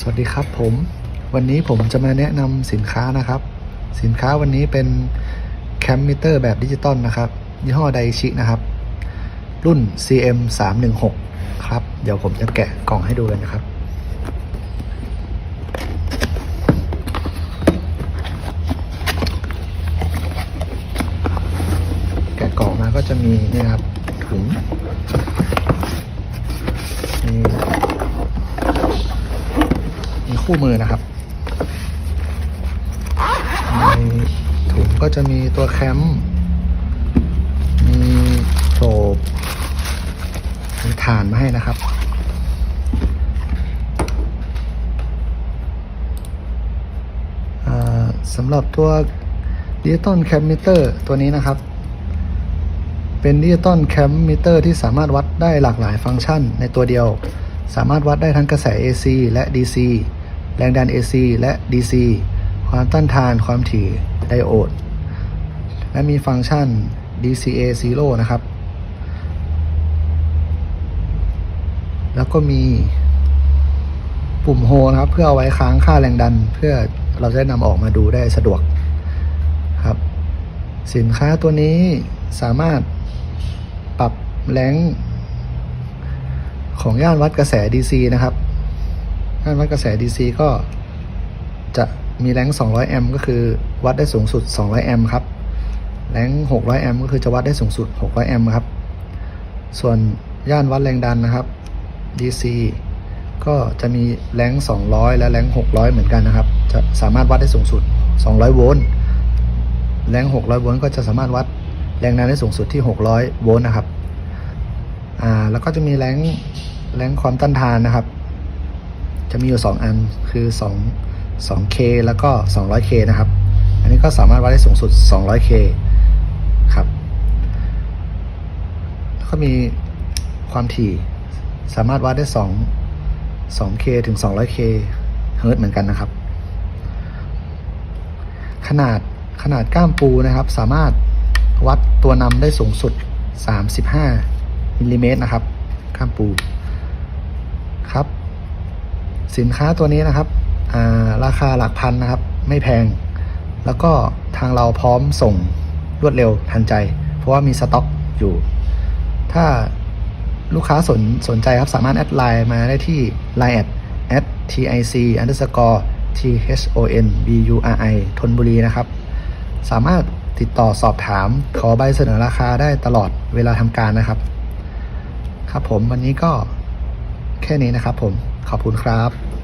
สวัสดีครับผม วันนี้ผมจะมาแนะนำสินค้านะครับ สินค้าวันนี้เป็นแคมมิเตอร์แบบดิจิตอลนะครับ ยี่ห้อไดชินะครับ รุ่น CM 3 1 6ครับ เดี๋ยวผมจะแกะกล่องให้ดูเลยนะครับ แกะกล่องมาก็จะมีนี่ครับถุงมีมี คู่มือนะครับในถุงก็จะมีตัวแคมมีโผล่มีฐานมาให้นะครับอ่าสำหรับตัวดิจิตอลแคมมิเตอร์ตัวนี้นะครับ เป็นดิจิตอลแคมมิเตอร์ที่สามารถวัดได้หลากหลายฟังก์ชันในตัวเดียว สามารถวัดได้ทั้งกระแส AC และ DC แรงดัน AC และ DC ความต้านทานความถี่ไดโอด และมีฟังก์ชัน DCA 0นะครับ แล้วก็มีปุ่มโฮนะครับ เพื่อเอาไว้ค้างค่าแรงดัน เพื่อเราจะนำออกมาดูได้สะดวกครับ สินค้าตัวนี้สามารถปรับแรงของย่านวัดกระแส DC นะครับ ย่านวัดกระแส DC ก็จะมีแรง 200 แอมป์ก็คือวัดได้สูงสุด 200 แอมป์ครับ แรง 600 แอมป์ก็คือจะวัดได้สูงสุด 600 แอมป์ครับ ส่วนย่านวัดแรงดันนะครับ DC ก็จะมีแรง 200 และแรง 600 เหมือนกันนะครับ จะสามารถวัดได้สูงสุด 200 โวลต์ แรง 600 โวลต์ก็จะสามารถวัดแรงดันได้สูงสุดที่ 600 โวลต์นะครับ อ่า แล้วก็จะมีแรงแรงความต้านทานนะครับ จะมีอยู่ 2 อันคือ2 2K แล้วก็ 200K นะครับ อันนี้ก็สามารถวัดได้สูงสุด 200K ครับ แล้วก็มีความถี่สามารถวัดได้ 2 2K ถึง 200K เฮิร์ตเหมือนกันนะครับ ขนาดขนาดก้ามปูนะครับ สามารถวัดตัวนำได้สูงสุด 35มิลลิเมตรนะครับ ก้ามปู ครับ สินค้าตัวนี้นะครับาราคาหลักพันนะครับ ไม่แพง แล้วก็ทางเราพร้อมส่งรวดเร็วทันใจ เพราะว่ามีสต็อกอยู่ ถ้าลูกค้าสนสนใจครับสามารถแอดไลน์มาได้ที่ line at at tic underscore thon buri ทนบุรีนะครับ สามารถติดต่อสอบถามขอใบเสนอราคาได้ตลอดเวลาทำการนะครับ ครับผมวันนี้ก็แค่นี้นะครับผม ขอบคุณครับ